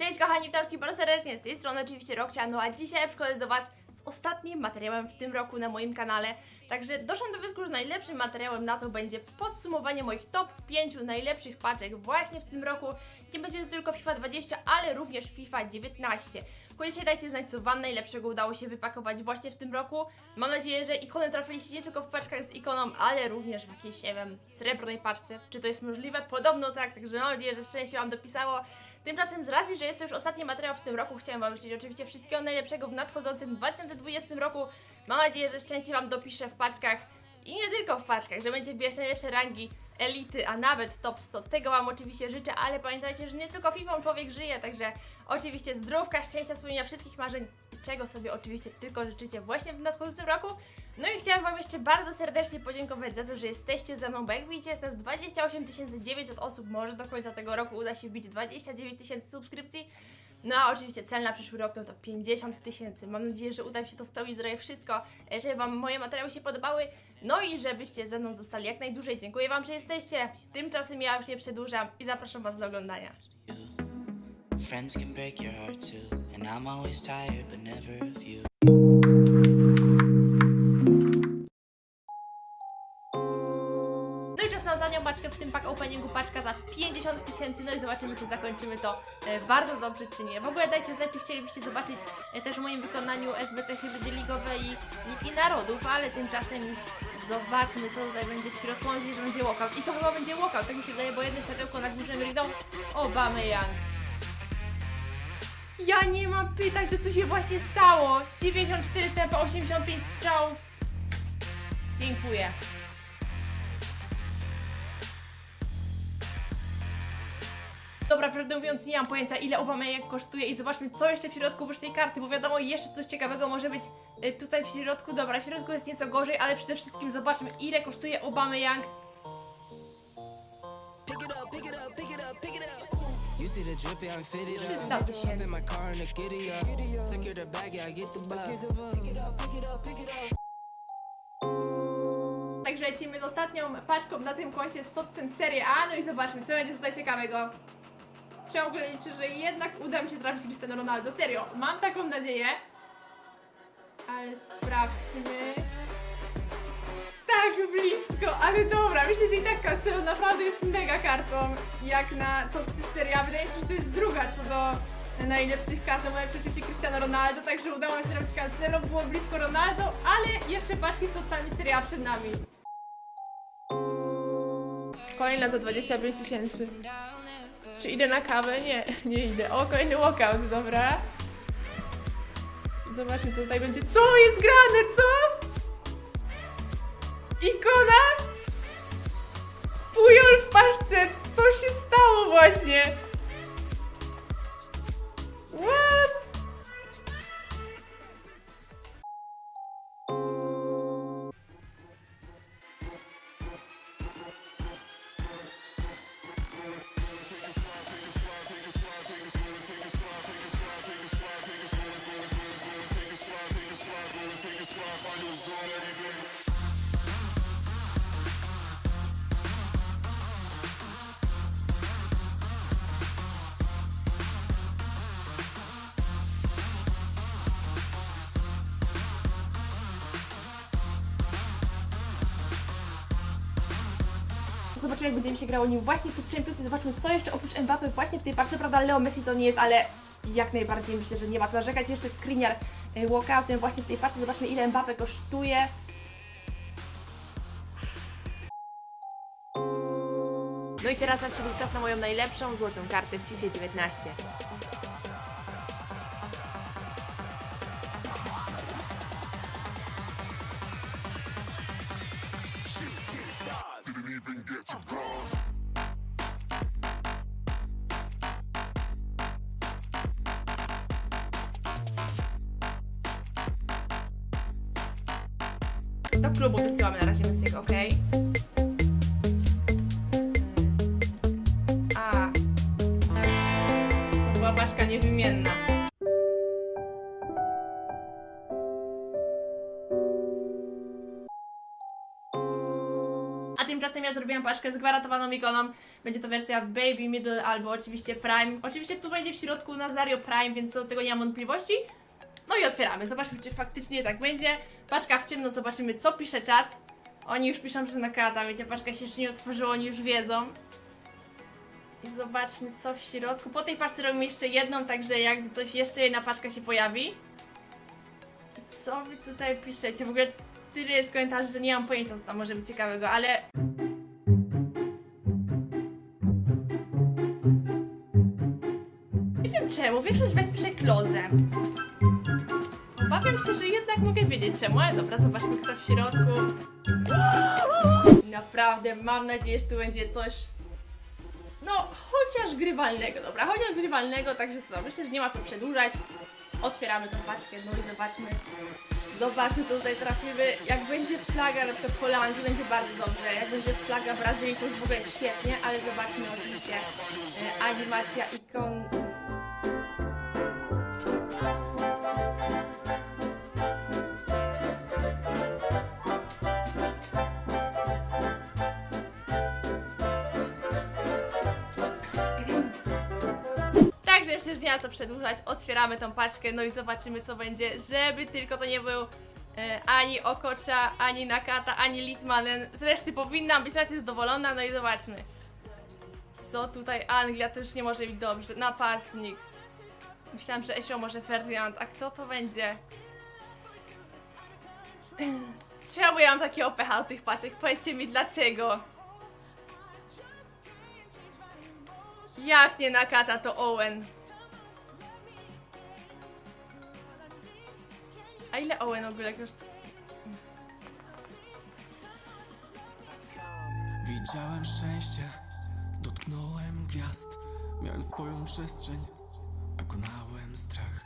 Cześć kochani, witam bardzo serdecznie, z tej strony oczywiście Rokcia, no a dzisiaj przychodzę do Was z ostatnim materiałem w tym roku na moim kanale. Także doszłam do wniosku, że najlepszym materiałem na to będzie podsumowanie moich top 5 najlepszych paczek właśnie w tym roku. Nie będzie to tylko FIFA 20, ale również FIFA 19. Koniecznie dajcie znać, co Wam najlepszego udało się wypakować właśnie w tym roku. Mam nadzieję, że ikony trafiliście nie tylko w paczkach z ikoną, ale również w jakiejś, nie wiem, srebrnej paczce. Czy to jest możliwe? Podobno tak, także mam nadzieję, że szczęście Wam dopisało. Tymczasem z racji, że jest to już ostatni materiał w tym roku, chciałem Wam życzyć oczywiście wszystkiego najlepszego w nadchodzącym 2020 roku. Mam nadzieję, że szczęście Wam dopiszę w paczkach i nie tylko w paczkach, że będzie wbijać najlepsze rangi, elity, a nawet top 100. Tego Wam oczywiście życzę, ale pamiętajcie, że nie tylko FIFA człowiek żyje, także oczywiście zdrówka, szczęścia, spełnienia wszystkich marzeń czego sobie oczywiście tylko życzycie właśnie w nadchodzącym roku. No i chciałam Wam jeszcze bardzo serdecznie podziękować za to, że jesteście ze mną, bo jak widzicie jest nas 28 900 osób, może do końca tego roku uda się wbić 29 tysięcy subskrypcji. No a oczywiście cel na przyszły rok no to 50 tysięcy. Mam nadzieję, że uda mi się to spełnić, zrobię wszystko, e, żeby Wam moje materiały się podobały, no i żebyście ze mną zostali jak najdłużej. Dziękuję Wam, że jesteście. Tymczasem ja już nie przedłużam i zapraszam Was do oglądania. Friends can break your heart too, and I'm always tired, but never of you. W tym pack openingu, paczka za 50 tysięcy, no i zobaczymy, czy zakończymy to e, bardzo dobrze, czy nie. W ogóle dajcie znać, czy chcielibyście zobaczyć e, też w moim wykonaniu SBC Hybrydy Ligowe i Ligi Narodów, ale tymczasem już zobaczmy, co tutaj będzie w środku. Mam że będzie walkout. I to chyba będzie walkout, tak mi się wydaje, bo jednym światełko na górze rydą Obamy Young. Ja nie mam pytań, co tu się właśnie stało. 94 tempa, 85 strzałów. Dziękuję. Dobra, prawdę mówiąc, nie mam pojęcia ile Obama jak kosztuje i zobaczmy co jeszcze w środku oprócz tej karty, bo wiadomo, jeszcze coś ciekawego może być y, tutaj w środku. Dobra, w środku jest nieco gorzej, ale przede wszystkim zobaczmy ile kosztuje fitted up. 300 tysięcy. In my car and the giddy up. Secure the bag, yeah, I get the bus. Także lecimy z ostatnią paczką na tym koncie z Totsen Serie A, no i zobaczmy co będzie tutaj ciekawego. Ciągle liczę, że jednak uda mi się trafić Cristiano Ronaldo. Serio, mam taką nadzieję. Ale sprawdźmy. Tak blisko, ale dobra, myślę, że i tak Cancelo naprawdę jest mega kartą, jak na Totsen Serie A. Wydaje mi się, że to jest druga co do najlepszych kart, no moje oczywiście Cristiano Ronaldo, także udało mi się trafić Cancelo, było blisko Ronaldo, ale jeszcze paczki z Totsami Serie A przed nami. Kolejna za 25 tysięcy. Czy idę na kawę? Nie, nie idę. O, kolejny walkout, dobra. Zobaczmy, co tutaj będzie. Co jest grane, co? Ikona? Pujol w paczce. Co się stało właśnie? Zobaczymy, jak będzie mi się grało nim właśnie w Champions i zobaczmy, co jeszcze oprócz Mbappé właśnie w tej paczce. Prawda, Leo Messi to nie jest, ale jak najbardziej myślę, że nie ma co narzekać. Jeszcze screeniar y, walkoutem właśnie w tej paczce. Zobaczmy, ile Mbappé kosztuje. No i teraz nadszedł czas na moją najlepszą złotą kartę w FIFA 19. Do klubu wysyłamy na razie Messiego, ok? A. To była paczka niewymienna. A tymczasem ja zrobiłam paczkę z gwarantowaną ikoną. Będzie to wersja Baby, Middle albo oczywiście Prime. Oczywiście tu będzie w środku Nazario Prime, więc co do tego nie mam wątpliwości. No i otwieramy. Zobaczmy, czy faktycznie tak będzie. Paczka w ciemno, zobaczymy, co pisze czat. Oni już piszą, że na kata, wiecie, paczka się jeszcze nie otworzyła, oni już wiedzą. I zobaczmy, co w środku. Po tej paczce robimy jeszcze jedną, także jakby coś jeszcze jedna paczka się pojawi. Co wy tutaj piszecie? W ogóle tyle jest komentarzy, że nie mam pojęcia, co tam może być ciekawego, ale... Nie wiem czemu, większość was pisze klozem. Obawiam się, że jednak mogę wiedzieć czemu, ale dobra, zobaczmy kto w środku. Naprawdę, mam nadzieję, że tu będzie coś... No, chociaż grywalnego, dobra, chociaż grywalnego, także co, myślę, że nie ma co przedłużać. Otwieramy tą paczkę, no i zobaczmy, zobaczmy co tutaj trafimy. Jak będzie flaga na przykład Holandii, będzie bardzo dobrze. Jak będzie flaga Brazylii, to już w ogóle świetnie, ale zobaczmy oczywiście e, animacja ikon. Myślę, że nie ma co przedłużać. Otwieramy tą paczkę, no i zobaczymy co będzie, żeby tylko to nie był e, ani Okocza, ani Nakata, ani Litmanen. Zresztą powinnam być raczej zadowolona, no i zobaczmy. Co tutaj Anglia, to już nie może być dobrze. Napastnik. Myślałam, że Esio może Ferdynand, a kto to będzie? Czemu ja mam takie opecha od tych paczek? Powiedzcie mi dlaczego. Jak nie Nakata, to Owen. A ile Owen w kosztuje? Widziałem szczęście, dotknąłem gwiazd, miałem swoją przestrzeń, pokonałem strach.